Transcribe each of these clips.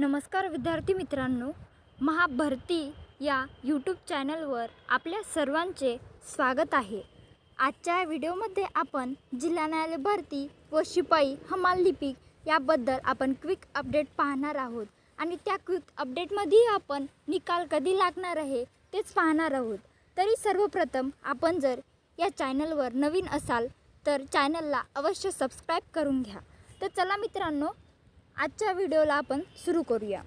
नमस्कार विद्यार्थी मित्रांनो महाभरती या यूट्यूब चॅनलवर आपल्या सर्वांचे स्वागत आहे. आजच्या व्हिडिओमध्ये आपण जिल्हा न्यायालय भरती व शिपाई हमाल लिपिक याबद्दल आपण क्विक अपडेट पाहणार आहोत. आणि त्या क्विक अपडेटमध्येही आपण निकाल कधी लागणार आहे तेच पाहणार आहोत. तरी सर्वप्रथम आपण जर या चॅनलवर नवीन असाल तर चॅनलला अवश्य सबस्क्राईब करून घ्या. तर चला मित्रांनो आजच्या व्हिडिओला आपण सुरू करूया.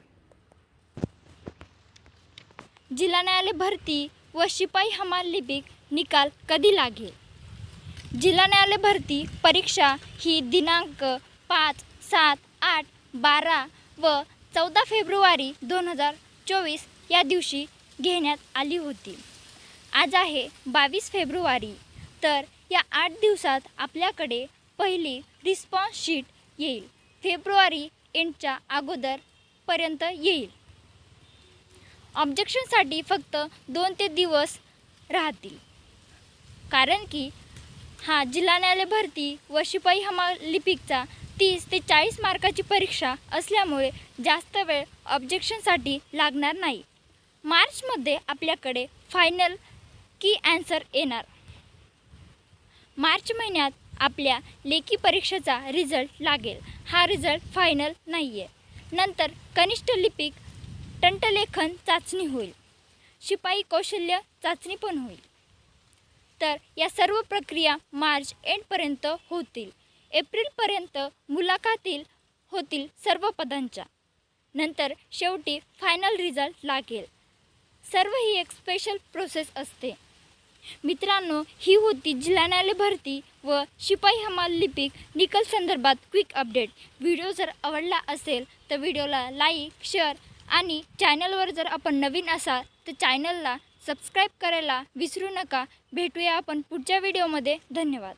जिल्हा न्यायालय भरती व शिपाई हमाल लिपिक निकाल कधी लागेल? जिल्हा न्यायालय भरती परीक्षा ही दिनांक पाच सात आठ बारा व चौदा फेब्रुवारी दोन हजार चोवीस या दिवशी घेण्यात आली होती. आज आहे बावीस फेब्रुवारी. तर या आठ दिवसात आपल्याकडे पहिली रिस्पॉन्स शीट येईल. फेब्रुवारी एंडच्या अगोदरपर्यंत येईल. ऑब्जेक्शनसाठी फक्त दोन ते दिवस राहतील. कारण की हा जिल्हा न्यायालय भरती व शिपाई हमाल लिपिकचा तीस ते चाळीस मार्काची परीक्षा असल्यामुळे जास्त वेळ ऑब्जेक्शनसाठी लागणार नाही. मार्चमध्ये आपल्याकडे फायनल की ॲन्सर येणार. मार्च महिन्यात आपल्या लेखी परीक्षेचा रिझल्ट लागेल. हा रिझल्ट फायनल नाही आहे नंतर कनिष्ठ लिपिक टंटलेखन चाचणी होईल. शिपाई कौशल्य चाचणी पण होईल. तर या सर्व प्रक्रिया मार्च एंडपर्यंत होतील. एप्रिलपर्यंत मुलाखतील होतील सर्व पदांच्या. नंतर शेवटी फायनल रिझल्ट लागेल. सर्व ही एक स्पेशल प्रोसेस असते. मित्रांनो ही होती जिल्हा न्यायालय भरती व शिपाई हमाल लिपिक निकल संदर्भात क्विक अपडेट व्हिडिओ जर आवडला असेल तर व्हिडिओला लाईक शेअर आणि चॅनलवर जर आपण नवीन असाल तर चॅनलला सबस्क्राईब करायला विसरू नका. भेटूया आपण पुढच्या व्हिडिओमध्ये धन्यवाद.